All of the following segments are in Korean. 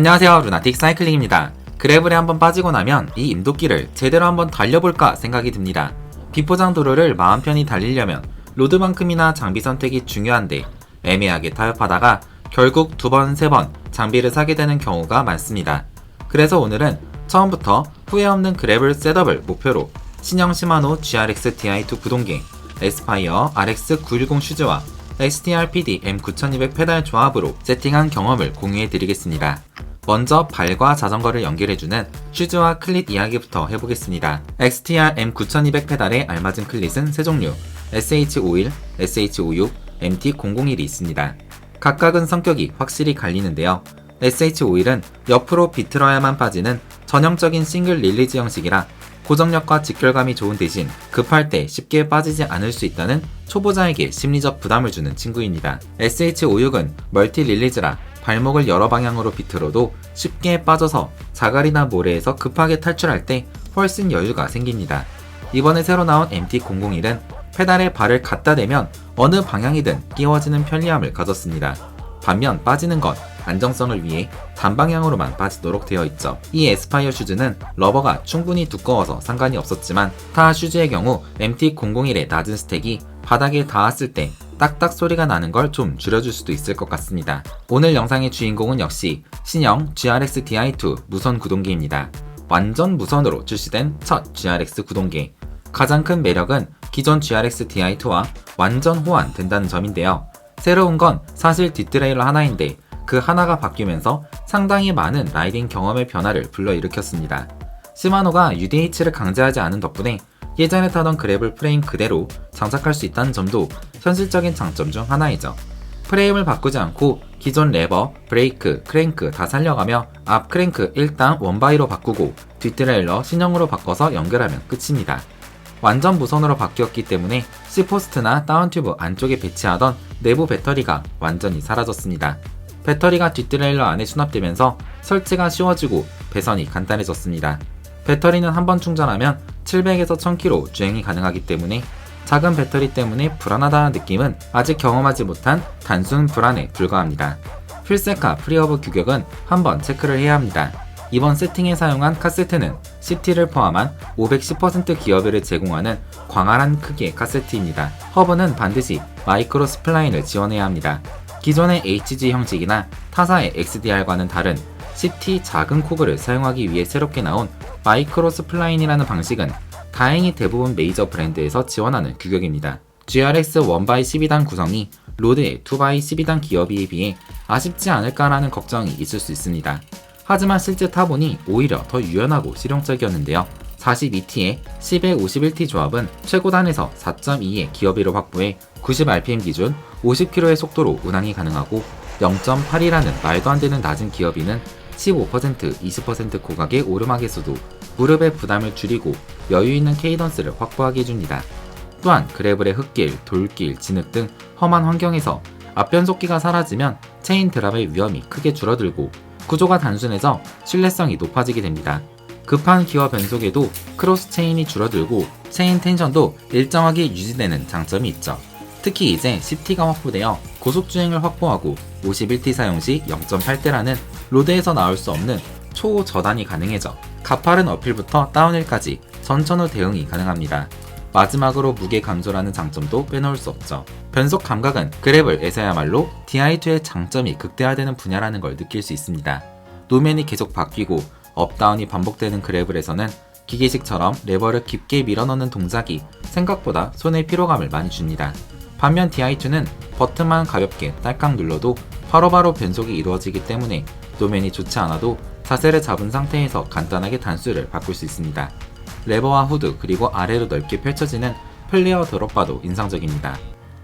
안녕하세요 루나틱 사이클링입니다. 그래블에 한번 빠지고 나면 이 임도길을 제대로 한번 달려볼까 생각이 듭니다. 비포장 도로를 마음 편히 달리려면 로드만큼이나 장비 선택이 중요한데 애매하게 타협하다가 결국 두 번, 세 번 장비를 사게 되는 경우가 많습니다. 그래서 오늘은 처음부터 후회 없는 그래블 셋업을 목표로 신형 시마노 GRX Di2 구동계, 에스파이어 RX 910 슈즈와 STR-PD M9200 페달 조합으로 세팅한 경험을 공유해 드리겠습니다. 먼저 발과 자전거를 연결해주는 슈즈와 클릿 이야기부터 해보겠습니다. XTR M9200 페달에 알맞은 클릿은 세 종류, SH51, SH56, MT001이 있습니다. 각각은 성격이 확실히 갈리는데요. SH51은 옆으로 비틀어야만 빠지는 전형적인 싱글 릴리즈 형식이라 고정력과 직결감이 좋은 대신 급할 때 쉽게 빠지지 않을 수 있다는 초보자에게 심리적 부담을 주는 친구입니다. SH56은 멀티 릴리즈라 발목을 여러 방향으로 비틀어도 쉽게 빠져서 자갈이나 모래에서 급하게 탈출할 때 훨씬 여유가 생깁니다. 이번에 새로 나온 MT001은 페달에 발을 갖다 대면 어느 방향이든 끼워지는 편리함을 가졌습니다. 반면 빠지는 것, 안정성을 위해 단방향으로만 빠지도록 되어 있죠. 이 에스파이어 슈즈는 러버가 충분히 두꺼워서 상관이 없었지만 타 슈즈의 경우 MT001의 낮은 스택이 바닥에 닿았을 때 딱딱 소리가 나는 걸 좀 줄여줄 수도 있을 것 같습니다. 오늘 영상의 주인공은 역시 신형 GRX Di2 무선 구동기입니다. 완전 무선으로 출시된 첫 GRX 구동기. 가장 큰 매력은 기존 GRX Di2와 완전 호환된다는 점인데요. 새로운 건 사실 뒷드레일러 하나인데 그 하나가 바뀌면서 상당히 많은 라이딩 경험의 변화를 불러일으켰습니다. 시마노가 UDH를 강제하지 않은 덕분에 예전에 타던 그래블 프레임 그대로 장착할 수 있다는 점도 현실적인 장점 중 하나이죠. 프레임을 바꾸지 않고 기존 레버, 브레이크, 크랭크 다 살려가며 앞 크랭크 일단 원바이로 바꾸고 뒷 트레일러 신형으로 바꿔서 연결하면 끝입니다. 완전 무선으로 바뀌었기 때문에 C포스트나 다운튜브 안쪽에 배치하던 내부 배터리가 완전히 사라졌습니다. 배터리가 뒷트레일러 안에 수납되면서 설치가 쉬워지고 배선이 간단해졌습니다. 배터리는 한 번 충전하면 700에서 1000km 주행이 가능하기 때문에 작은 배터리 때문에 불안하다는 느낌은 아직 경험하지 못한 단순 불안에 불과합니다. 필세카 프리어브 규격은 한번 체크를 해야 합니다. 이번 세팅에 사용한 카세트는 CT를 포함한 510% 기어배를 제공하는 광활한 크기의 카세트입니다. 허브는 반드시 마이크로 스플라인을 지원해야 합니다. 기존의 HG 형식이나 타사의 XDR과는 다른 CT 작은 코그를 사용하기 위해 새롭게 나온 마이크로 스플라인이라는 방식은 다행히 대부분 메이저 브랜드에서 지원하는 규격입니다. GRX 1x12단 구성이 로드의 2x12단 기어비에 비해 아쉽지 않을까라는 걱정이 있을 수 있습니다. 하지만 실제 타보니 오히려 더 유연하고 실용적이었는데요. 42T의 1051T 조합은 최고단에서 4.2의 기어비를 확보해 90rpm 기준 50km의 속도로 운항이 가능하고 0.8이라는 말도 안 되는 낮은 기어비는 15% 20% 고각의 오르막에서도 무릎의 부담을 줄이고 여유 있는 케이던스를 확보하게 해줍니다. 또한 그래블의 흙길, 돌길, 진흙 등 험한 환경에서 앞변속기가 사라지면 체인 드랍의 위험이 크게 줄어들고 구조가 단순해져 신뢰성이 높아지게 됩니다. 급한 기어 변속에도 크로스 체인이 줄어들고 체인 텐션도 일정하게 유지되는 장점이 있죠. 특히 이제 10T가 확보되어 고속주행을 확보하고 51T 사용 시 0.8대라는 로드에서 나올 수 없는 초저단이 가능해져 가파른 어필부터 다운힐까지 전천후 대응이 가능합니다. 마지막으로 무게 감소라는 장점도 빼놓을 수 없죠. 변속 감각은 그래블에서야말로 DI2의 장점이 극대화되는 분야라는 걸 느낄 수 있습니다. 노면이 계속 바뀌고 업다운이 반복되는 그래블에서는 기계식처럼 레버를 깊게 밀어넣는 동작이 생각보다 손에 피로감을 많이 줍니다. 반면 DI2는 버튼만 가볍게 딸깍 눌러도 바로바로 변속이 이루어지기 때문에 노면이 좋지 않아도 자세를 잡은 상태에서 간단하게 단수를 바꿀 수 있습니다. 레버와 후드 그리고 아래로 넓게 펼쳐지는 플레어 드롭바도 인상적입니다.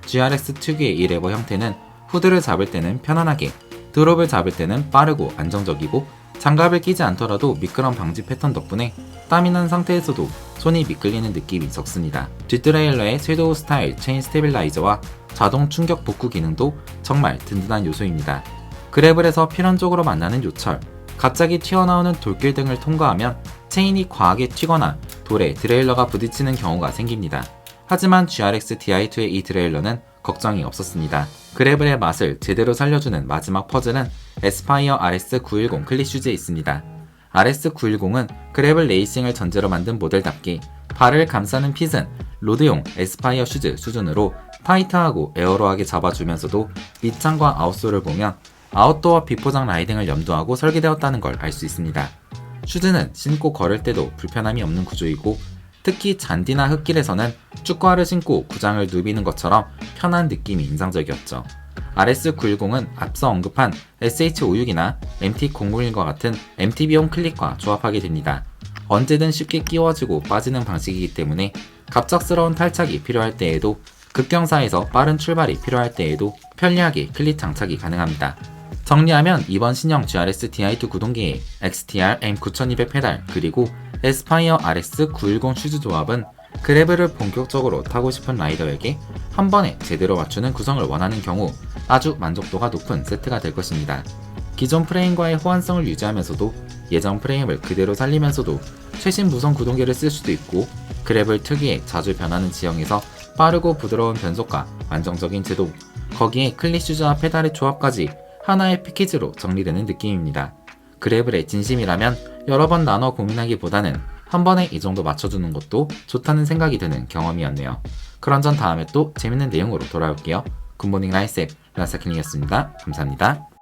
GRX 특유의 이 레버 형태는 후드를 잡을 때는 편안하게, 드롭을 잡을 때는 빠르고 안정적이고 장갑을 끼지 않더라도 미끄럼 방지 패턴 덕분에 땀이 난 상태에서도 손이 미끌리는 느낌이 적습니다. 뒷드레일러의 섀도우 스타일 체인 스테빌라이저와 자동 충격 복구 기능도 정말 든든한 요소입니다. 그래블에서 필연적으로 만나는 요철, 갑자기 튀어나오는 돌길 등을 통과하면 체인이 과하게 튀거나 돌에 드레일러가 부딪히는 경우가 생깁니다. 하지만 GRX Di2의 이 드레일러는 걱정이 없었습니다. 그래블의 맛을 제대로 살려주는 마지막 퍼즐은 에스파이어 RS910 클릿 슈즈에 있습니다. RS910은 그래블 레이싱을 전제로 만든 모델답게 발을 감싸는 핏은 로드용 에스파이어 슈즈 수준으로 타이트하고 에어로하게 잡아주면서도 밑창과 아웃솔을 보면 아웃도어 비포장 라이딩을 염두하고 설계되었다는 걸 알 수 있습니다. 슈즈는 신고 걸을 때도 불편함이 없는 구조이고 특히 잔디나 흙길에서는 축구화를 신고 구장을 누비는 것처럼 편한 느낌이 인상적이었죠. RS910은 앞서 언급한 SH56이나 MT001과 같은 MTB용 클릭과 조합하게 됩니다. 언제든 쉽게 끼워지고 빠지는 방식이기 때문에 갑작스러운 탈착이 필요할 때에도 급경사에서 빠른 출발이 필요할 때에도 편리하게 클릿 장착이 가능합니다. 정리하면 이번 신형 GRS DI2 구동기의 XTR M9200 페달 그리고 에스파이어 RS 910 슈즈 조합은 그래블을 본격적으로 타고 싶은 라이더에게 한 번에 제대로 맞추는 구성을 원하는 경우 아주 만족도가 높은 세트가 될 것입니다. 기존 프레임과의 호환성을 유지하면서도 예전 프레임을 그대로 살리면서도 최신 무선 구동기를 쓸 수도 있고 그래블 특유의 자주 변하는 지형에서 빠르고 부드러운 변속과 안정적인 제동, 거기에 클릿 슈즈와 페달의 조합까지 하나의 패키지로 정리되는 느낌입니다. 그래블의 진심이라면 여러 번 나눠 고민하기보다는 한 번에 이 정도 맞춰주는 것도 좋다는 생각이 드는 경험이었네요. 그런 전 다음에 또 재밌는 내용으로 돌아올게요. 굿모닝 라이셉 라사킬링이었습니다. 감사합니다.